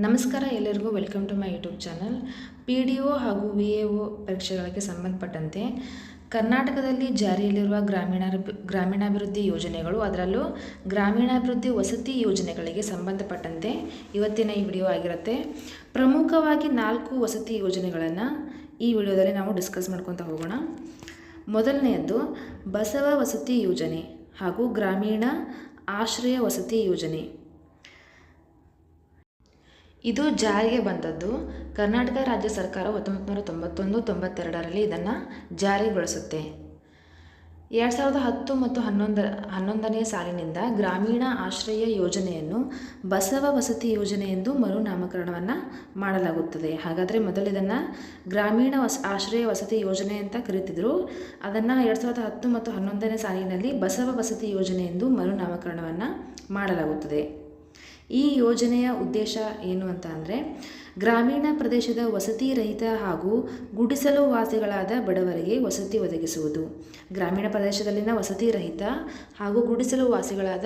ನಮಸ್ಕಾರ, ಎಲ್ಲರಿಗೂ welcome to my YouTube channel. P D O ಹಾಗೂ ವಿ ಎ ಒ ಪರೀಕ್ಷೆಗಳಿಗೆ ಸಂಬಂಧಪಟ್ಟಂತೆ ಕರ್ನಾಟಕದಲ್ಲಿ ಜಾರಿಯಲ್ಲಿರುವ ಗ್ರಾಮೀಣ ಗ್ರಾಮೀಣಾಭಿವೃದ್ಧಿ ಯೋಜನೆಗಳು, ಅದರಲ್ಲೂ ಗ್ರಾಮೀಣಾಭಿವೃದ್ಧಿ ವಸತಿ ಯೋಜನೆಗಳಿಗೆ ಸಂಬಂಧಪಟ್ಟಂತೆ ಇವತ್ತಿನ ಈ ವಿಡಿಯೋ ಆಗಿರುತ್ತೆ. ಪ್ರಮುಖವಾಗಿ ನಾಲ್ಕು ವಸತಿ ಯೋಜನೆಗಳನ್ನು ಈ ವಿಡಿಯೋದಲ್ಲಿ ನಾವು ಡಿಸ್ಕಸ್ ಮಾಡ್ಕೊತ ಹೋಗೋಣ. ಮೊದಲನೆಯದ್ದು, ಬಸವ ವಸತಿ ಯೋಜನೆ ಹಾಗೂ ಗ್ರಾಮೀಣ ಆಶ್ರಯ ವಸತಿ ಯೋಜನೆ. ಇದು ಜಾರಿಗೆ ಬಂದದ್ದು ಕರ್ನಾಟಕ ರಾಜ್ಯ ಸರ್ಕಾರ ಹತ್ತೊಂಬತ್ತು ನೂರ ತೊಂಬತ್ತೊಂದು, ತೊಂಬತ್ತೆರಡರಲ್ಲಿ ಇದನ್ನು ಜಾರಿಗೊಳಿಸುತ್ತೆ. ಎರಡು ಸಾವಿರದ ಹತ್ತು ಮತ್ತು ಹನ್ನೊಂದರ ಹನ್ನೊಂದನೇ ಸಾಲಿನಿಂದ ಗ್ರಾಮೀಣ ಆಶ್ರಯ ಯೋಜನೆಯನ್ನು ಬಸವ ವಸತಿ ಯೋಜನೆ ಎಂದು ಮರುನಾಮಕರಣವನ್ನು ಮಾಡಲಾಗುತ್ತದೆ. ಹಾಗಾದರೆ ಮೊದಲು ಇದನ್ನು ಗ್ರಾಮೀಣ ವಸ, ಆಶ್ರಯ ವಸತಿ ಯೋಜನೆ ಅಂತ ಕರೀತಿದ್ರು. ಅದನ್ನು ಎರಡು ಸಾವಿರದ ಹತ್ತು ಮತ್ತು ಹನ್ನೊಂದನೇ ಸಾಲಿನಲ್ಲಿ ಬಸವ ವಸತಿ ಯೋಜನೆ ಎಂದು ಮರುನಾಮಕರಣವನ್ನು ಮಾಡಲಾಗುತ್ತದೆ. ಈ ಯೋಜನೆಯ ಉದ್ದೇಶ ಏನು ಅಂತ ಅಂದರೆ ಗ್ರಾಮೀಣ ಪ್ರದೇಶದ ವಸತಿ ರಹಿತ ಹಾಗೂ ಗುಡಿಸಲು ವಾಸಿಗಳಾದ ಬಡವರಿಗೆ ವಸತಿ ಒದಗಿಸುವುದು. ಗ್ರಾಮೀಣ ಪ್ರದೇಶದಲ್ಲಿನ ವಸತಿ ರಹಿತ ಹಾಗೂ ಗುಡಿಸಲು ವಾಸಿಗಳಾದ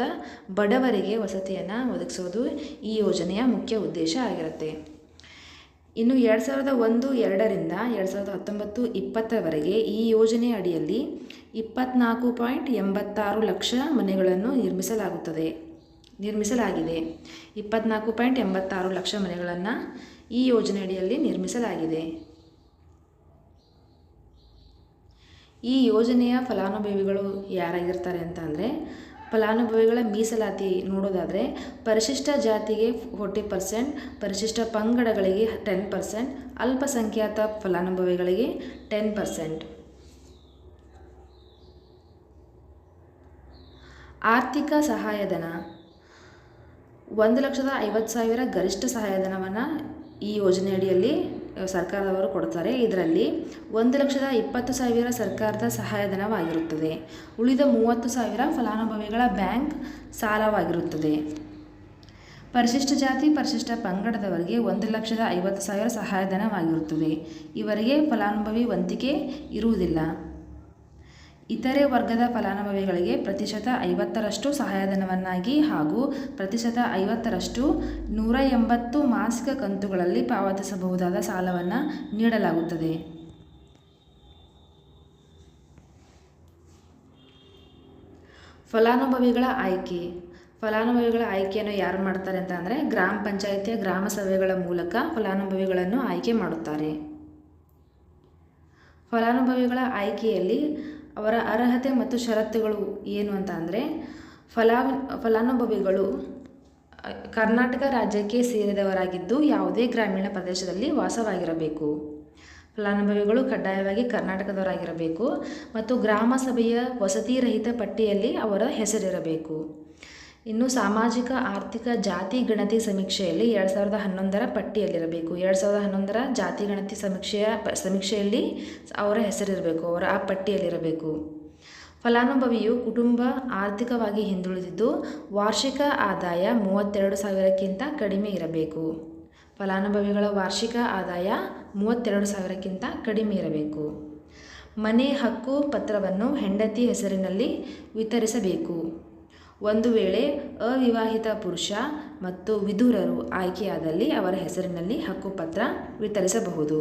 ಬಡವರಿಗೆ ವಸತಿಯನ್ನು ಒದಗಿಸುವುದು ಈ ಯೋಜನೆಯ ಮುಖ್ಯ ಉದ್ದೇಶ ಆಗಿರುತ್ತೆ. ಇನ್ನು ಎರಡು ಸಾವಿರದ ಒಂದು ಎರಡರಿಂದ ಎರಡು ಸಾವಿರದ ಹತ್ತೊಂಬತ್ತು ಇಪ್ಪತ್ತರವರೆಗೆ ಈ ಯೋಜನೆಯ ಅಡಿಯಲ್ಲಿ ಇಪ್ಪತ್ನಾಲ್ಕು ಪಾಯಿಂಟ್ ಎಂಬತ್ತಾರು ಲಕ್ಷ ಮನೆಗಳನ್ನು ನಿರ್ಮಿಸಲಾಗುತ್ತದೆ. ನಿರ್ಮಿಸಲಾಗಿದೆ. ಇಪ್ಪತ್ನಾಲ್ಕು ಪಾಯಿಂಟ್ ಎಂಬತ್ತಾರು ಲಕ್ಷ ಮನೆಗಳನ್ನು ಈ ಯೋಜನೆಯಡಿಯಲ್ಲಿ ನಿರ್ಮಿಸಲಾಗಿದೆ. ಈ ಯೋಜನೆಯ ಫಲಾನುಭವಿಗಳು ಯಾರಾಗಿರ್ತಾರೆ ಅಂತ ಅಂದರೆ, ಫಲಾನುಭವಿಗಳ ಮೀಸಲಾತಿ ನೋಡೋದಾದರೆ, ಪರಿಶಿಷ್ಟ ಜಾತಿಗೆ ಫೋರ್ಟಿ ಪರ್ಸೆಂಟ್, ಪರಿಶಿಷ್ಟ ಪಂಗಡಗಳಿಗೆ ಟೆನ್ ಪರ್ಸೆಂಟ್, ಅಲ್ಪಸಂಖ್ಯಾತ ಫಲಾನುಭವಿಗಳಿಗೆ ಟೆನ್ ಪರ್ಸೆಂಟ್. ಆರ್ಥಿಕ ಸಹಾಯಧನ ಒಂದು ಲಕ್ಷದ ಐವತ್ತು ಸಾವಿರ ಗರಿಷ್ಠ ಸಹಾಯಧನವನ್ನು ಈ ಯೋಜನೆಯಡಿಯಲ್ಲಿ ಸರ್ಕಾರದವರು ಕೊಡ್ತಾರೆ. ಇದರಲ್ಲಿ ಒಂದು ಲಕ್ಷದ ಇಪ್ಪತ್ತು ಸಾವಿರ ಸರ್ಕಾರದ ಸಹಾಯಧನವಾಗಿರುತ್ತದೆ. ಉಳಿದ ಮೂವತ್ತು ಸಾವಿರ ಫಲಾನುಭವಿಗಳ ಬ್ಯಾಂಕ್ ಸಾಲವಾಗಿರುತ್ತದೆ. ಪರಿಶಿಷ್ಟ ಜಾತಿ, ಪರಿಶಿಷ್ಟ ಪಂಗಡದವರಿಗೆ ಒಂದು ಲಕ್ಷದ ಐವತ್ತು ಸಾವಿರ ಸಹಾಯಧನವಾಗಿರುತ್ತದೆ. ಇವರಿಗೆ ಫಲಾನುಭವಿ ವಂತಿಕೆ ಇರುವುದಿಲ್ಲ. ಇತರೆ ವರ್ಗದ ಫಲಾನುಭವಿಗಳಿಗೆ ಪ್ರತಿಶತ ಐವತ್ತರಷ್ಟು ಸಹಾಯಧನವನ್ನಾಗಿ ಹಾಗೂ ಪ್ರತಿಶತ ಐವತ್ತರಷ್ಟು ನೂರ ಎಂಬತ್ತು ಮಾಸಿಕ ಕಂತುಗಳಲ್ಲಿ ಪಾವತಿಸಬಹುದಾದ ಸಾಲವನ್ನು ನೀಡಲಾಗುತ್ತದೆ. ಫಲಾನುಭವಿಗಳ ಆಯ್ಕೆ. ಫಲಾನುಭವಿಗಳ ಆಯ್ಕೆಯನ್ನು ಯಾರು ಮಾಡ್ತಾರೆ ಅಂತ ಅಂದರೆ ಗ್ರಾಮ ಪಂಚಾಯಿತಿಯ ಗ್ರಾಮ ಸಭೆಗಳ ಮೂಲಕ ಫಲಾನುಭವಿಗಳನ್ನು ಆಯ್ಕೆ ಮಾಡುತ್ತಾರೆ. ಫಲಾನುಭವಿಗಳ ಆಯ್ಕೆಯಲ್ಲಿ ಅವರ ಅರ್ಹತೆ ಮತ್ತು ಷರತ್ತುಗಳು ಏನು ಅಂತ ಅಂದರೆ ಫಲಾ ಫಲಾನುಭವಿಗಳು ಕರ್ನಾಟಕ ರಾಜ್ಯಕ್ಕೆ ಸೇರಿದವರಾಗಿದ್ದು ಯಾವುದೇ ಗ್ರಾಮೀಣ ಪ್ರದೇಶದಲ್ಲಿ ವಾಸವಾಗಿರಬೇಕು. ಫಲಾನುಭವಿಗಳು ಕಡ್ಡಾಯವಾಗಿ ಕರ್ನಾಟಕದವರಾಗಿರಬೇಕು ಮತ್ತು ಗ್ರಾಮ ಸಭೆಯ ವಸತಿ ರಹಿತ ಪಟ್ಟಿಯಲ್ಲಿ ಅವರ ಹೆಸರಿರಬೇಕು. ಇನ್ನು ಸಾಮಾಜಿಕ, ಆರ್ಥಿಕ, ಜಾತಿ, ಗಣತಿ ಸಮೀಕ್ಷೆಯಲ್ಲಿ ಎರಡು ಸಾವಿರದ ಹನ್ನೊಂದರ ಪಟ್ಟಿಯಲ್ಲಿರಬೇಕು. ಎರಡು ಸಾವಿರದ ಹನ್ನೊಂದರ ಜಾತಿ, ಗಣತಿ ಸಮೀಕ್ಷೆಯ ಸಮೀಕ್ಷೆಯಲ್ಲಿ ಅವರ ಹೆಸರಿರಬೇಕು, ಅವರ ಆ ಪಟ್ಟಿಯಲ್ಲಿರಬೇಕು. ಫಲಾನುಭವಿಯು ಕುಟುಂಬ ಆರ್ಥಿಕವಾಗಿ ಹಿಂದುಳಿದಿದ್ದು ವಾರ್ಷಿಕ ಆದಾಯ ಮೂವತ್ತೆರಡು ಸಾವಿರಕ್ಕಿಂತ ಕಡಿಮೆ ಇರಬೇಕು. ಫಲಾನುಭವಿಗಳ ವಾರ್ಷಿಕ ಆದಾಯ ಮೂವತ್ತೆರಡು ಸಾವಿರಕ್ಕಿಂತ ಕಡಿಮೆ ಇರಬೇಕು. ಮನೆ ಹಕ್ಕು ಪತ್ರವನ್ನು ಹೆಂಡತಿ ಹೆಸರಿನಲ್ಲಿ ವಿತರಿಸಬೇಕು. ಒಂದು ವೇಳೆ ಅವಿವಾಹಿತ ಪುರುಷ ಮತ್ತು ವಿಧುರರು ಆಯ್ಕೆಯಾದಲ್ಲಿ ಅವರ ಹೆಸರಿನಲ್ಲಿ ಹಕ್ಕುಪತ್ರ ವಿತರಿಸಬಹುದು.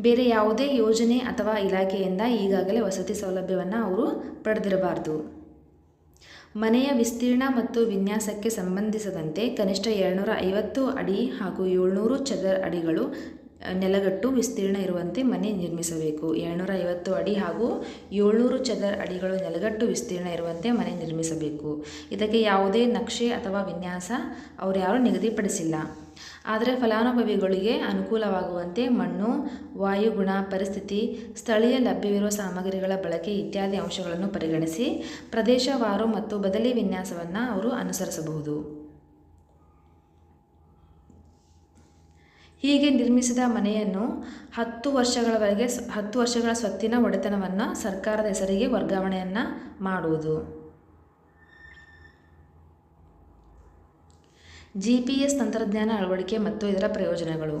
ಬೇರೆ ಯಾವುದೇ ಯೋಜನೆ ಅಥವಾ ಇಲಾಖೆಯಿಂದ ಈಗಾಗಲೇ ವಸತಿ ಸೌಲಭ್ಯವನ್ನು ಅವರು ಪಡೆದಿರಬಾರ್ದು. ಮನೆಯ ವಿಸ್ತೀರ್ಣ ಮತ್ತು ವಿನ್ಯಾಸಕ್ಕೆ ಸಂಬಂಧಿಸಿದಂತೆ ಕನಿಷ್ಠ ಏಳ್ನೂರ ಐವತ್ತು ಅಡಿ ಹಾಗೂ ಏಳ್ನೂರು ಚದರ ಅಡಿಗಳು ನೆಲಗಟ್ಟು ವಿಸ್ತೀರ್ಣ ಇರುವಂತೆ ಮನೆ ನಿರ್ಮಿಸಬೇಕು. ಏಳ್ನೂರ ಐವತ್ತು ಅಡಿ ಹಾಗೂ ಏಳ್ನೂರು ಚದರ ಅಡಿಗಳು ನೆಲಗಟ್ಟು ವಿಸ್ತೀರ್ಣ ಇರುವಂತೆ ಮನೆ ನಿರ್ಮಿಸಬೇಕು. ಇದಕ್ಕೆ ಯಾವುದೇ ನಕ್ಷೆ ಅಥವಾ ವಿನ್ಯಾಸ ಅವರು ಯಾರು ನಿಗದಿಪಡಿಸಿಲ್ಲ. ಆದರೆ ಫಲಾನುಭವಿಗಳಿಗೆ ಅನುಕೂಲವಾಗುವಂತೆ ಮಣ್ಣು ವಾಯುಗುಣ ಪರಿಸ್ಥಿತಿ, ಸ್ಥಳೀಯ ಲಭ್ಯವಿರುವ ಸಾಮಗ್ರಿಗಳ ಬಳಕೆ ಇತ್ಯಾದಿ ಅಂಶಗಳನ್ನು ಪರಿಗಣಿಸಿ ಪ್ರದೇಶವಾರು ಮತ್ತು ಬದಲಿ ವಿನ್ಯಾಸವನ್ನು ಅವರು ಅನುಸರಿಸಬಹುದು. ಹೀಗೆ ನಿರ್ಮಿಸಿದ ಮನೆಯನ್ನು ಹತ್ತು ವರ್ಷಗಳವರೆಗೆ ಹತ್ತು ವರ್ಷಗಳ ಸ್ವತ್ತಿನ ಒಡೆತನವನ್ನು ಸರ್ಕಾರದ ಹೆಸರಿಗೆ ವರ್ಗಾವಣೆಯನ್ನು ಮಾಡುವುದು. ಜಿ ಪಿ ಎಸ್ ತಂತ್ರಜ್ಞಾನ ಅಳವಡಿಕೆ ಮತ್ತು ಇದರ ಪ್ರಯೋಜನಗಳು.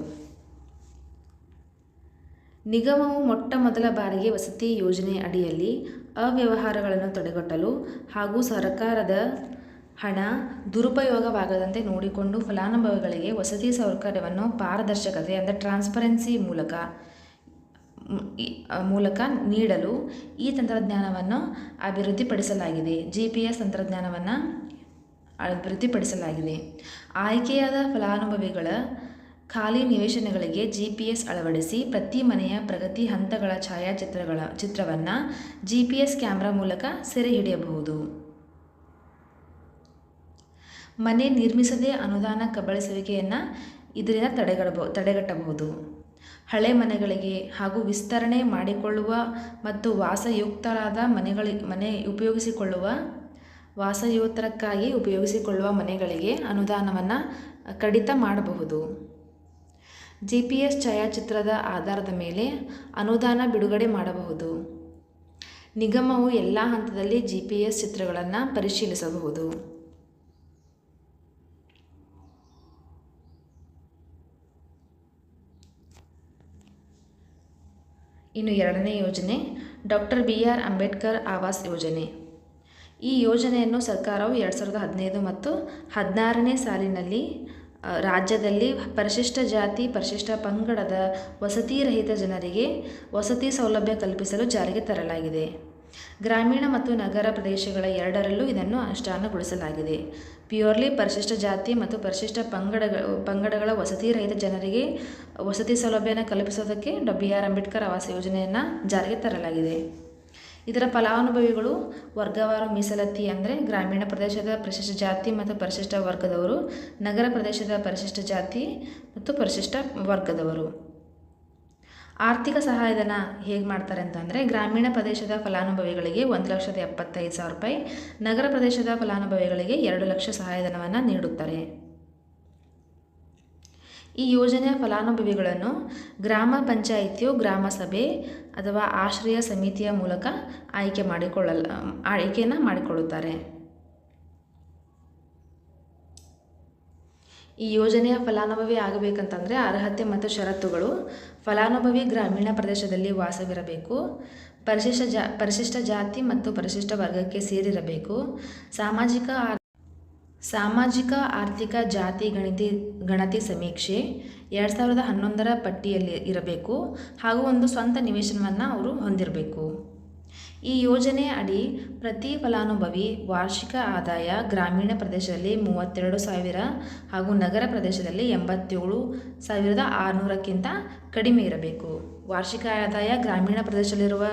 ನಿಗಮವು ಮೊಟ್ಟ ಮೊದಲ ಬಾರಿಗೆ ವಸತಿ ಯೋಜನೆ ಅಡಿಯಲ್ಲಿ ಅವ್ಯವಹಾರಗಳನ್ನು ತಡೆಗಟ್ಟಲು ಹಾಗೂ ಸರ್ಕಾರದ ಹಣ ದುರುಪಯೋಗವಾಗದಂತೆ ನೋಡಿಕೊಂಡು ಫಲಾನುಭವಿಗಳಿಗೆ ವಸತಿ ಸೌಕರ್ಯವನ್ನು ಪಾರದರ್ಶಕತೆ ಅಂದರೆ ಟ್ರಾನ್ಸ್ಪರೆನ್ಸಿ ಮೂಲಕ ಮೂಲಕ ನೀಡಲು ಈ ತಂತ್ರಜ್ಞಾನವನ್ನು ಅಭಿವೃದ್ಧಿಪಡಿಸಲಾಗಿದೆ. ಜಿ ಪಿ ಎಸ್ ತಂತ್ರಜ್ಞಾನವನ್ನು ಅಭಿವೃದ್ಧಿಪಡಿಸಲಾಗಿದೆ. ಆಯ್ಕೆಯಾದ ಫಲಾನುಭವಿಗಳ ಖಾಲಿ ನಿವೇಶನಗಳಿಗೆ ಜಿ ಪಿ ಎಸ್ ಅಳವಡಿಸಿ ಪ್ರತಿ ಮನೆಯ ಪ್ರಗತಿ ಹಂತಗಳ ಛಾಯಾಚಿತ್ರಗಳ, ಚಿತ್ರವನ್ನು ಜಿ ಪಿ ಎಸ್ ಕ್ಯಾಮ್ರಾ ಮೂಲಕ ಸೆರೆ ಹಿಡಿಯಬಹುದು. ಮನೆ ನಿರ್ಮಿಸದೆ ಅನುದಾನ ಕಬಳಿಸುವಿಕೆಯನ್ನು ಇದರಿಂದ ತಡೆಗಡಬ, ತಡೆಗಟ್ಟಬಹುದು. ಹಳೆ ಮನೆಗಳಿಗೆ ಹಾಗೂ ವಿಸ್ತರಣೆ ಮಾಡಿಕೊಳ್ಳುವ ಮತ್ತು ವಾಸಯುಕ್ತರಾದ ಮನೆಗಳಿ ಮನೆ ಉಪಯೋಗಿಸಿಕೊಳ್ಳುವ ವಾಸಯೋತ್ತರಕ್ಕಾಗಿ ಉಪಯೋಗಿಸಿಕೊಳ್ಳುವ ಮನೆಗಳಿಗೆ ಅನುದಾನವನ್ನು ಕಡಿತ ಮಾಡಬಹುದು. ಜಿ ಪಿ ಎಸ್ ಛಾಯಾಚಿತ್ರದ ಆಧಾರದ ಮೇಲೆ ಅನುದಾನ ಬಿಡುಗಡೆ ಮಾಡಬಹುದು. ನಿಗಮವು ಎಲ್ಲ ಹಂತದಲ್ಲಿ ಜಿ ಪಿ ಎಸ್ ಚಿತ್ರಗಳನ್ನು ಪರಿಶೀಲಿಸಬಹುದು. ಇನ್ನು ಎರಡನೇ ಯೋಜನೆ, doctor B R Ambedkar Awas ಯೋಜನೆ. ಈ ಯೋಜನೆಯನ್ನು ಸರ್ಕಾರವು ಎರಡು ಸಾವಿರದ ಹದಿನೈದು ಮತ್ತು ಹದಿನಾರನೇ ಸಾಲಿನಲ್ಲಿ ರಾಜ್ಯದಲ್ಲಿ ಪರಿಶಿಷ್ಟ ಜಾತಿ, ಪರಿಶಿಷ್ಟ ಪಂಗಡದ ವಸತಿ ರಹಿತ ಜನರಿಗೆ ವಸತಿ ಸೌಲಭ್ಯ ಕಲ್ಪಿಸಲು ಜಾರಿಗೆ ತರಲಾಗಿದೆ. ಗ್ರಾಮೀಣ ಮತ್ತು ನಗರ ಪ್ರದೇಶಗಳ ಎರಡರಲ್ಲೂ ಇದನ್ನು ಅನುಷ್ಠಾನಗೊಳಿಸಲಾಗಿದೆ. ಪ್ಯೂರ್ಲಿ ಪರಿಶಿಷ್ಟ ಜಾತಿ ಮತ್ತು ಪರಿಶಿಷ್ಟ ಪಂಗಡಗಳ ಪಂಗಡಗಳ ವಸತಿ ರಹಿತ ಜನರಿಗೆ ವಸತಿ ಸೌಲಭ್ಯನ ಕಲ್ಪಿಸೋದಕ್ಕೆ ಡಾ ಬಿ ಆರ್ ಅಂಬೇಡ್ಕರ್ ಆವಾಸ ಯೋಜನೆಯನ್ನು ಜಾರಿಗೆ ತರಲಾಗಿದೆ. ಇದರ ಫಲಾನುಭವಿಗಳು ವರ್ಗವಾರು ಮೀಸಲಾತಿ ಅಂದರೆ ಗ್ರಾಮೀಣ ಪ್ರದೇಶದ ಪರಿಶಿಷ್ಟ ಜಾತಿ ಮತ್ತು ಪರಿಶಿಷ್ಟ ವರ್ಗದವರು, ನಗರ ಪ್ರದೇಶದ ಪರಿಶಿಷ್ಟ ಜಾತಿ ಮತ್ತು ಪರಿಶಿಷ್ಟ ವರ್ಗದವರು. ಆರ್ಥಿಕ ಸಹಾಯಧನ ಹೇಗೆ ಮಾಡ್ತಾರೆ ಅಂತಂದರೆ ಗ್ರಾಮೀಣ ಪ್ರದೇಶದ ಫಲಾನುಭವಿಗಳಿಗೆ ಒಂದು ಲಕ್ಷದ ಎಪ್ಪತ್ತೈದು ಸಾವಿರ ರೂಪಾಯಿ, ನಗರ ಪ್ರದೇಶದ ಫಲಾನುಭವಿಗಳಿಗೆ ಎರಡು ಲಕ್ಷ ಸಹಾಯಧನವನ್ನು ನೀಡುತ್ತಾರೆ. ಈ ಯೋಜನೆಯ ಫಲಾನುಭವಿಗಳನ್ನು ಗ್ರಾಮ ಪಂಚಾಯಿತಿಯು ಗ್ರಾಮ ಸಭೆ ಅಥವಾ ಆಶ್ರಯ ಸಮಿತಿಯ ಮೂಲಕ ಆಯ್ಕೆ ಮಾಡಿಕೊಳ್ಳಲ್ಲ ಆಯ್ಕೆಯನ್ನು ಮಾಡಿಕೊಳ್ಳುತ್ತಾರೆ. ಈ ಯೋಜನೆಯ ಫಲಾನುಭವಿ ಆಗಬೇಕಂತಂದರೆ ಅರ್ಹತೆ ಮತ್ತು ಷರತ್ತುಗಳು. ಫಲಾನುಭವಿ ಗ್ರಾಮೀಣ ಪ್ರದೇಶದಲ್ಲಿ ವಾಸವಿರಬೇಕು. ಪರಿಶಿಷ್ಟ ಜಾ, ಪರಿಶಿಷ್ಟ ಜಾತಿ ಮತ್ತು ಪರಿಶಿಷ್ಟ ವರ್ಗಕ್ಕೆ ಸೇರಿರಬೇಕು. ಸಾಮಾಜಿಕ ಸಾಮಾಜಿಕ ಆರ್ಥಿಕ ಜಾತಿ ಗಣಿತಿ, ಗಣತಿ ಸಮೀಕ್ಷೆ ಎರಡು ಸಾವಿರದ ಹನ್ನೊಂದರ ಪಟ್ಟಿಯಲ್ಲಿ ಇರಬೇಕು ಹಾಗೂ ಒಂದು ಸ್ವಂತ ನಿವೇಶನವನ್ನು ಅವರು ಹೊಂದಿರಬೇಕು. ಈ ಯೋಜನೆ ಅಡಿ ಪ್ರತಿ ಫಲಾನುಭವಿ ವಾರ್ಷಿಕ ಆದಾಯ ಗ್ರಾಮೀಣ ಪ್ರದೇಶದಲ್ಲಿ ಮೂವತ್ತೆರಡು ಸಾವಿರ ಹಾಗೂ ನಗರ ಪ್ರದೇಶದಲ್ಲಿ ಎಂಬತ್ತೇಳು ಸಾವಿರದ ಆರುನೂರಕ್ಕಿಂತ ಕಡಿಮೆ ಇರಬೇಕು. ವಾರ್ಷಿಕ ಆದಾಯ ಗ್ರಾಮೀಣ ಪ್ರದೇಶದಲ್ಲಿರುವ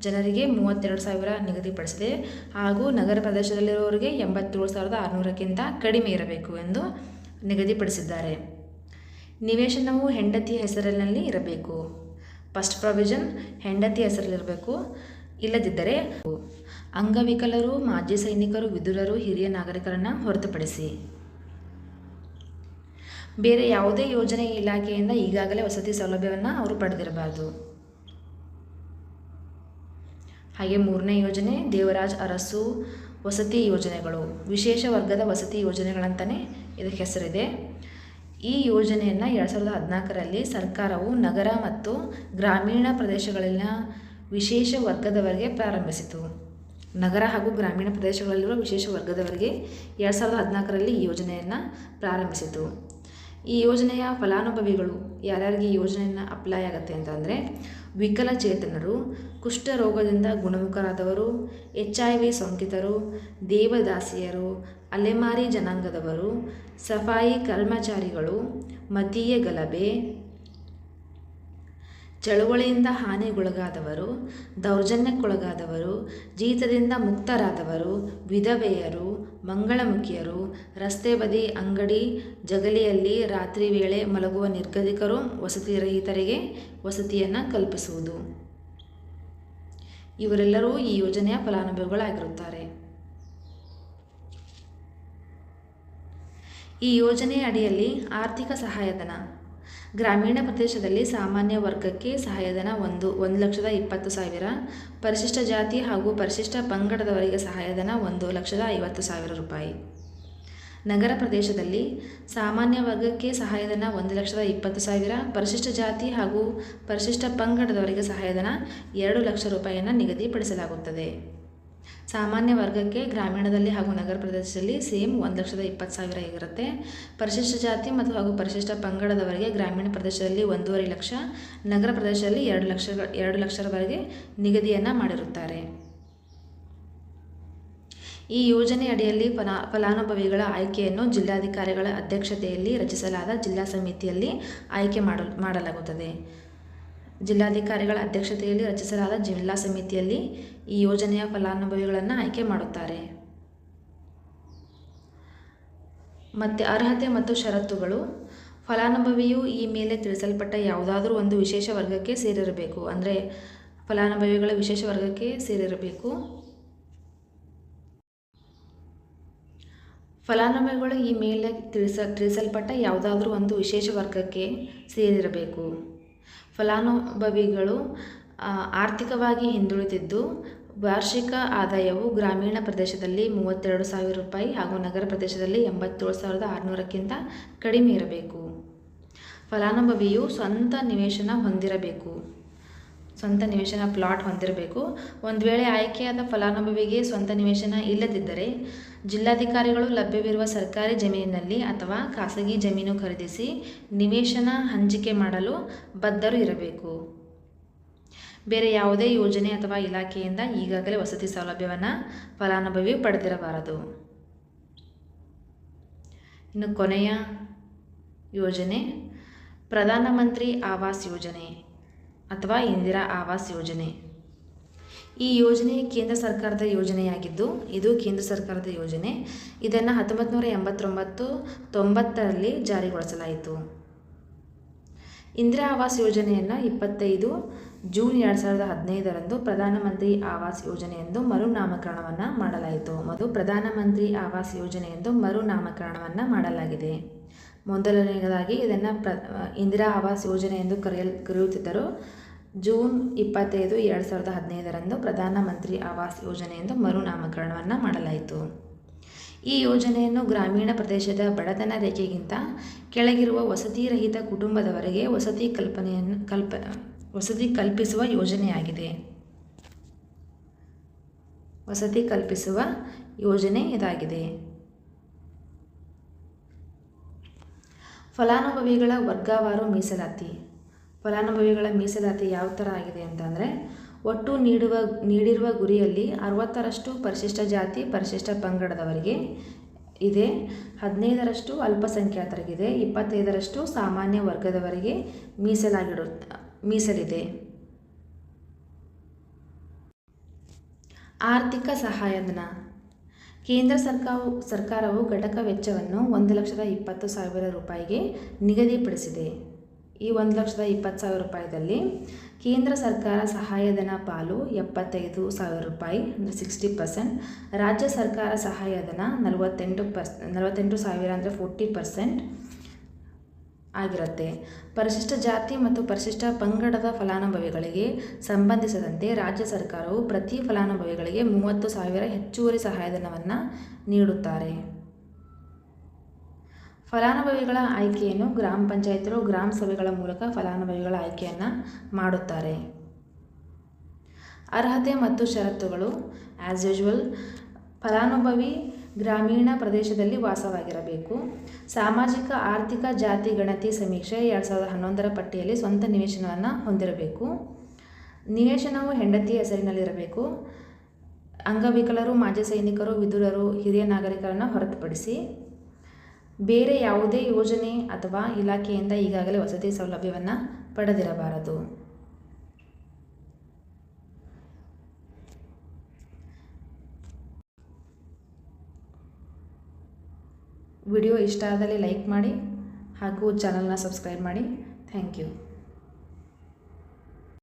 ಜನರಿಗೆ ಮೂವತ್ತೆರಡು ಸಾವಿರ ನಿಗದಿಪಡಿಸಿದೆ ಹಾಗೂ ನಗರ ಪ್ರದೇಶದಲ್ಲಿರುವವರಿಗೆ ಎಂಬತ್ತೇಳು ಸಾವಿರದ ಆರುನೂರಕ್ಕಿಂತ ಕಡಿಮೆ ಇರಬೇಕು ಎಂದು ನಿಗದಿಪಡಿಸಿದ್ದಾರೆ. ನಿವೇಶನವು ಹೆಂಡತಿ ಹೆಸರಿನಲ್ಲಿ ಇರಬೇಕು. ಫಸ್ಟ್ ಪ್ರೊವಿಷನ್ ಹೆಂಡತಿ ಹೆಸರಲ್ಲಿರಬೇಕು. ಇಲ್ಲದಿದ್ದರೆ ಅಂಗವಿಕಲರು, ಮಾಜಿ ಸೈನಿಕರು, ವಿದುರರು, ಹಿರಿಯ ನಾಗರಿಕರನ್ನು ಹೊರತುಪಡಿಸಿ. ಬೇರೆ ಯಾವುದೇ ಯೋಜನೆ ಇಲಾಖೆಯಿಂದ ಈಗಾಗಲೇ ವಸತಿ ಸೌಲಭ್ಯವನ್ನು ಅವರು ಪಡೆದಿರಬಾರ್ದು. ಹಾಗೆ ಮೂರನೇ ಯೋಜನೆ, ದೇವರಾಜ್ ಅರಸು ವಸತಿ ಯೋಜನೆಗಳು. ವಿಶೇಷ ವರ್ಗದ ವಸತಿ ಯೋಜನೆಗಳಂತಲೇ ಇದಕ್ಕೆ ಹೆಸರಿದೆ. ಈ ಯೋಜನೆಯನ್ನು ಎರಡು ಸಾವಿರದ ಹದಿನಾಲ್ಕರಲ್ಲಿ ಸರ್ಕಾರವು ನಗರ ಮತ್ತು ಗ್ರಾಮೀಣ ಪ್ರದೇಶಗಳಲ್ಲಿನ ವಿಶೇಷ ವರ್ಗದವರಿಗೆ ಪ್ರಾರಂಭಿಸಿತು. ನಗರ ಹಾಗೂ ಗ್ರಾಮೀಣ ಪ್ರದೇಶಗಳಲ್ಲಿರುವ ವಿಶೇಷ ವರ್ಗದವರಿಗೆ ಎರಡು ಸಾವಿರದ ಹದಿನಾಲ್ಕರಲ್ಲಿ ಈ ಯೋಜನೆಯನ್ನು ಪ್ರಾರಂಭಿಸಿತು. ಈ ಯೋಜನೆಯ ಫಲಾನುಭವಿಗಳು ಯಾರ್ಯಾರಿಗೆ ಈ ಯೋಜನೆಯನ್ನು ಅಪ್ಲೈ ಆಗುತ್ತೆ ಅಂತಂದರೆ ವಿಕಲಚೇತನರು ಕುಷ್ಠರೋಗದಿಂದ ಗುಣಮುಖರಾದವರು, ಎಚ್ ಐ ವಿ ಸೋಂಕಿತರು, ದೇವದಾಸಿಯರು, ಅಲೆಮಾರಿ ಜನಾಂಗದವರು, ಸಫಾಯಿ ಕರ್ಮಚಾರಿಗಳು, ಮತೀಯ ಗಲಭೆ ಚಳುವಳಿಯಿಂದ ಹಾನಿಗೊಳಗಾದವರು, ದೌರ್ಜನ್ಯಕ್ಕೊಳಗಾದವರು, ಜೀತದಿಂದ ಮುಕ್ತರಾದವರು, ವಿಧವೆಯರು, ಮಂಗಳಮುಖಿಯರು, ರಸ್ತೆ ಬದಿ ಅಂಗಡಿ ಜಗಲಿಯಲ್ಲಿ ರಾತ್ರಿ ವೇಳೆ ಮಲಗುವ ನಿರ್ಗತಿಕರು, ವಸತಿ ರಹಿತರಿಗೆ ವಸತಿಯನ್ನು ಕಲ್ಪಿಸುವುದು. ಇವರೆಲ್ಲರೂ ಈ ಯೋಜನೆಯ ಫಲಾನುಭವಿಗಳಾಗಿರುತ್ತಾರೆ. ಈ ಯೋಜನೆಯ ಅಡಿಯಲ್ಲಿ ಆರ್ಥಿಕ ಸಹಾಯಧನ ಗ್ರಾಮೀಣ ಪ್ರದೇಶದಲ್ಲಿ ಸಾಮಾನ್ಯ ವರ್ಗಕ್ಕೆ ಸಹಾಯಧನ ಒಂದು ಒಂದು ಲಕ್ಷದ ಇಪ್ಪತ್ತು ಸಾವಿರ. ಪರಿಶಿಷ್ಟ ಜಾತಿ ಹಾಗೂ ಪರಿಶಿಷ್ಟ ಪಂಗಡದವರಿಗೆ ಸಹಾಯಧನ ಒಂದು ಲಕ್ಷದ ಐವತ್ತು ಸಾವಿರ ರೂಪಾಯಿ. ನಗರ ಪ್ರದೇಶದಲ್ಲಿ ಸಾಮಾನ್ಯ ವರ್ಗಕ್ಕೆ ಸಹಾಯಧನ ಒಂದು ಲಕ್ಷದ ಇಪ್ಪತ್ತು ಸಾವಿರ. ಪರಿಶಿಷ್ಟ ಜಾತಿ ಹಾಗೂ ಪರಿಶಿಷ್ಟ ಪಂಗಡದವರಿಗೆ ಸಹಾಯಧನ ಎರಡು ಲಕ್ಷ ರೂಪಾಯಿಯನ್ನು ನಿಗದಿಪಡಿಸಲಾಗುತ್ತದೆ. ಸಾಮಾನ್ಯ ವರ್ಗಕ್ಕೆ ಗ್ರಾಮೀಣದಲ್ಲಿ ಹಾಗೂ ನಗರ ಪ್ರದೇಶದಲ್ಲಿ ಸೇಮ್ ಒಂದು ಲಕ್ಷದ ಇಪ್ಪತ್ತು ಸಾವಿರ ಆಗಿರುತ್ತೆ ಪರಿಶಿಷ್ಟ ಜಾತಿ ಮತ್ತು ಹಾಗೂ ಪರಿಶಿಷ್ಟ ಪಂಗಡದವರಿಗೆ ಗ್ರಾಮೀಣ ಪ್ರದೇಶದಲ್ಲಿ ಒಂದೂವರೆ ಲಕ್ಷ, ನಗರ ಪ್ರದೇಶದಲ್ಲಿ ಎರಡು ಲಕ್ಷ, ಎರಡು ಲಕ್ಷದವರೆಗೆ ನಿಗದಿಯನ್ನು ಮಾಡಿರುತ್ತಾರೆ. ಈ ಯೋಜನೆ ಅಡಿಯಲ್ಲಿ ಫಲಾ, ಫಲಾನುಭವಿಗಳ ಆಯ್ಕೆಯನ್ನು ಜಿಲ್ಲಾಧಿಕಾರಿಗಳ ಅಧ್ಯಕ್ಷತೆಯಲ್ಲಿ ರಚಿಸಲಾದ ಜಿಲ್ಲಾ ಸಮಿತಿಯಲ್ಲಿ ಆಯ್ಕೆ ಮಾಡಲು ಮಾಡಲಾಗುತ್ತದೆ. ಜಿಲ್ಲಾಧಿಕಾರಿಗಳ ಅಧ್ಯಕ್ಷತೆಯಲ್ಲಿ ರಚಿಸಲಾದ ಜಿಲ್ಲಾ ಸಮಿತಿಯಲ್ಲಿ ಈ ಯೋಜನೆಯ ಫಲಾನುಭವಿಗಳನ್ನು ಆಯ್ಕೆ ಮಾಡುತ್ತಾರೆ. ಮತ್ತು ಅರ್ಹತೆ ಮತ್ತು ಷರತ್ತುಗಳು. ಫಲಾನುಭವಿಯು ಈ ಮೇಲೆ ತಿಳಿಸಲ್ಪಟ್ಟ ಯಾವುದಾದ್ರೂ ಒಂದು ವಿಶೇಷ ವರ್ಗಕ್ಕೆ ಸೇರಿರಬೇಕು. ಅಂದರೆ ಫಲಾನುಭವಿಗಳ ವಿಶೇಷ ವರ್ಗಕ್ಕೆ ಸೇರಿರಬೇಕು. ಫಲಾನುಭವಿಗಳು ಈ ಮೇಲೆ ತಿಳಿಸ, ತಿಳಿಸಲ್ಪಟ್ಟ ಯಾವುದಾದ್ರೂ ಒಂದು ವಿಶೇಷ ವರ್ಗಕ್ಕೆ ಸೇರಿರಬೇಕು. ಫಲಾನುಭವಿಗಳು ಆರ್ಥಿಕವಾಗಿ ಹಿಂದುಳಿದಿದ್ದು, ವಾರ್ಷಿಕ ಆದಾಯವು ಗ್ರಾಮೀಣ ಪ್ರದೇಶದಲ್ಲಿ ಮೂವತ್ತೆರಡು ಸಾವಿರ ರೂಪಾಯಿ ಹಾಗೂ ನಗರ ಪ್ರದೇಶದಲ್ಲಿ ಎಂಬತ್ತೇಳು ಸಾವಿರದ ಆರುನೂರಕ್ಕಿಂತ ಕಡಿಮೆ ಇರಬೇಕು. ಫಲಾನುಭವಿಯು ಸ್ವಂತ ನಿವೇಶನ ಹೊಂದಿರಬೇಕು. ಸ್ವಂತ ನಿವೇಶನ ಪ್ಲಾಟ್ ಹೊಂದಿರಬೇಕು. ಒಂದು ವೇಳೆ ಆಯ್ಕೆಯಾದ ಫಲಾನುಭವಿಗೆ ಸ್ವಂತ ನಿವೇಶನ ಇಲ್ಲದಿದ್ದರೆ ಜಿಲ್ಲಾಧಿಕಾರಿಗಳು ಲಭ್ಯವಿರುವ ಸರ್ಕಾರಿ ಜಮೀನಿನಲ್ಲಿ ಅಥವಾ ಖಾಸಗಿ ಜಮೀನು ಖರೀದಿಸಿ ನಿವೇಶನ ಹಂಚಿಕೆ ಮಾಡಲು ಬದ್ಧರು ಇರಬೇಕು. ಬೇರೆ ಯಾವುದೇ ಯೋಜನೆ ಅಥವಾ ಇಲಾಖೆಯಿಂದ ಈಗಾಗಲೇ ವಸತಿ ಸೌಲಭ್ಯವನ್ನು ಫಲಾನುಭವಿ ಪಡೆದಿರಬಾರದು. ಇನ್ನು ಕೊನೆಯ ಯೋಜನೆ ಪ್ರಧಾನಮಂತ್ರಿ ಆವಾಸ್ ಯೋಜನೆ ಅಥವಾ ಇಂದಿರಾ ಆವಾಸ್ ಯೋಜನೆ. ಈ ಯೋಜನೆ ಕೇಂದ್ರ ಸರ್ಕಾರದ ಯೋಜನೆಯಾಗಿದ್ದು, ಇದು ಕೇಂದ್ರ ಸರ್ಕಾರದ ಯೋಜನೆ. ಇದನ್ನು ಹತ್ತೊಂಬತ್ತು ನೂರ ಎಂಬತ್ತೊಂಬತ್ತು ತೊಂಬತ್ತರಲ್ಲಿ ಜಾರಿಗೊಳಿಸಲಾಯಿತು. ಇಂದಿರಾ ಆವಾಸ್ ಯೋಜನೆಯನ್ನು ಇಪ್ಪತ್ತೈದು ಜೂನ್ ಎರಡು ಸಾವಿರದ ಹದಿನೈದರಂದು ಪ್ರಧಾನಮಂತ್ರಿ ಆವಾಸ್ ಯೋಜನೆ ಎಂದು ಮರುನಾಮಕರಣವನ್ನು ಮಾಡಲಾಯಿತು. ಮತ್ತು ಪ್ರಧಾನಮಂತ್ರಿ ಆವಾಸ್ ಯೋಜನೆ ಎಂದು ಮರುನಾಮಕರಣವನ್ನು ಮಾಡಲಾಗಿದೆ. ಮೊದಲನೆಯದಾಗಿ ಇದನ್ನು ಪ್ರ, ಇಂದಿರಾ ಆವಾಸ್ ಯೋಜನೆ ಎಂದು ಕರೆಯಲ್, ಕರೆಯುತ್ತಿದ್ದರು. ಜೂನ್ ಇಪ್ಪತ್ತೈದು, ಎರಡು ಸಾವಿರದ ಹದಿನೈದರಂದು ಪ್ರಧಾನಮಂತ್ರಿ ಆವಾಸ್ ಯೋಜನೆ ಎಂದು ಮರುನಾಮಕರಣವನ್ನು ಮಾಡಲಾಯಿತು. ಈ ಯೋಜನೆಯನ್ನು ಗ್ರಾಮೀಣ ಪ್ರದೇಶದ ಬಡತನ ರೇಖೆಗಿಂತ ಕೆಳಗಿರುವ ವಸತಿ ರಹಿತ ಕುಟುಂಬದವರೆಗೆ ವಸತಿ ಕಲ್ಪನೆಯನ್ನು ಕಲ್ಪ, ವಸತಿ ಕಲ್ಪಿಸುವ ಯೋಜನೆಯಾಗಿದೆ. ವಸತಿ ಕಲ್ಪಿಸುವ ಯೋಜನೆ ಇದಾಗಿದೆ. ಫಲಾನುಭವಿಗಳ ವರ್ಗವಾರು ಮೀಸಲಾತಿ. ಫಲಾನುಭವಿಗಳ ಮೀಸಲಾತಿ ಯಾವ ಥರ ಆಗಿದೆ ಅಂತಂದರೆ, ಒಟ್ಟು ನೀಡುವ, ನೀಡಿರುವ ಗುರಿಯಲ್ಲಿ ಅರವತ್ತರಷ್ಟು ಪರಿಶಿಷ್ಟ ಜಾತಿ, ಪರಿಶಿಷ್ಟ ಪಂಗಡದವರಿಗೆ ಇದೆ, ಹದಿನೈದರಷ್ಟು ಅಲ್ಪಸಂಖ್ಯಾತರಿಗಿದೆ, ಇಪ್ಪತ್ತೈದರಷ್ಟು ಸಾಮಾನ್ಯ ವರ್ಗದವರಿಗೆ ಮೀಸಲಾಗಿಡು, ಮೀಸಲಿದೆ. ಆರ್ಥಿಕ ಸಹಾಯಧನ. ಕೇಂದ್ರ ಸರ್ಕಾರವು ಸರ್ಕಾರವು ಘಟಕ ವೆಚ್ಚವನ್ನು ಒಂದು ಲಕ್ಷದ ಇಪ್ಪತ್ತು ಸಾವಿರ ರೂಪಾಯಿಗೆ ನಿಗದಿಪಡಿಸಿದೆ. ಈ ಒಂದು ಲಕ್ಷದ ಇಪ್ಪತ್ತು ಸಾವಿರ ರೂಪಾಯಿದಲ್ಲಿ ಕೇಂದ್ರ ಸರ್ಕಾರ ಸಹಾಯಧನ ಪಾಲು ಎಪ್ಪತ್ತೈದು ಸಾವಿರ ರೂಪಾಯಿ, ಅಂದರೆ ಸಿಕ್ಸ್ಟಿ ಪರ್ಸೆಂಟ್ ರಾಜ್ಯ ಸರ್ಕಾರ ಸಹಾಯಧನ ನಲವತ್ತೆಂಟು ಪರ್ಸ್, ನಲವತ್ತೆಂಟು ಸಾವಿರ ಅಂದರೆ ಫೋರ್ಟಿ ಪರ್ಸೆಂಟ್ ಆಗಿರುತ್ತೆ. ಪರಿಶಿಷ್ಟ ಜಾತಿ ಮತ್ತು ಪರಿಶಿಷ್ಟ ಪಂಗಡದ ಫಲಾನುಭವಿಗಳಿಗೆ ಸಂಬಂಧಿಸಿದಂತೆ ರಾಜ್ಯ ಸರ್ಕಾರವು ಪ್ರತಿ ಫಲಾನುಭವಿಗಳಿಗೆ ಮೂವತ್ತು ಸಾವಿರ ಹೆಚ್ಚುವರಿ ಸಹಾಯಧನವನ್ನು ನೀಡುತ್ತಾರೆ. ಫಲಾನುಭವಿಗಳ ಆಯ್ಕೆಯನ್ನು ಗ್ರಾಮ ಪಂಚಾಯತ್ರು ಗ್ರಾಮ ಸಭೆಗಳ ಮೂಲಕ ಫಲಾನುಭವಿಗಳ ಆಯ್ಕೆಯನ್ನು ಮಾಡುತ್ತಾರೆ. ಅರ್ಹತೆ ಮತ್ತು ಷರತ್ತುಗಳು ಆ್ಯಸ್ ಯೂಶ್ವಲ್ ಫಲಾನುಭವಿ ಗ್ರಾಮೀಣ ಪ್ರದೇಶದಲ್ಲಿ ವಾಸವಾಗಿರಬೇಕು. ಸಾಮಾಜಿಕ, ಆರ್ಥಿಕ, ಜಾತಿ ಗಣತಿ ಸಮೀಕ್ಷೆ ಎರಡು ಸಾವಿರದ ಹನ್ನೊಂದರ ಪಟ್ಟಿಯಲ್ಲಿ ಸ್ವಂತ ನಿವೇಶನವನ್ನು ಹೊಂದಿರಬೇಕು. ನಿವೇಶನವು ಹೆಂಡತಿಯ ಹೆಸರಿನಲ್ಲಿರಬೇಕು. ಅಂಗವಿಕಲರು, ಮಾಜಿ ಸೈನಿಕರು ವಿದುರರು ಹಿರಿಯ ನಾಗರಿಕರನ್ನು ಹೊರತುಪಡಿಸಿ ಬೇರೆ ಯಾವುದೇ ಯೋಜನೆ ಅಥವಾ ಇಲಾಖೆಯಿಂದ ಈಗಾಗಲೇ ವಸತಿ ಸೌಲಭ್ಯವನ್ನು ಪಡೆದಿರಬಾರದು. ವಿಡಿಯೋ ಇಷ್ಟ ಆದಲ್ಲಿ ಲೈಕ್ ಮಾಡಿ ಹಾಗೂ ಚಾನಲ್ನ ಸಬ್ಸ್ಕ್ರೈಬ್ ಮಾಡಿ. Thank you.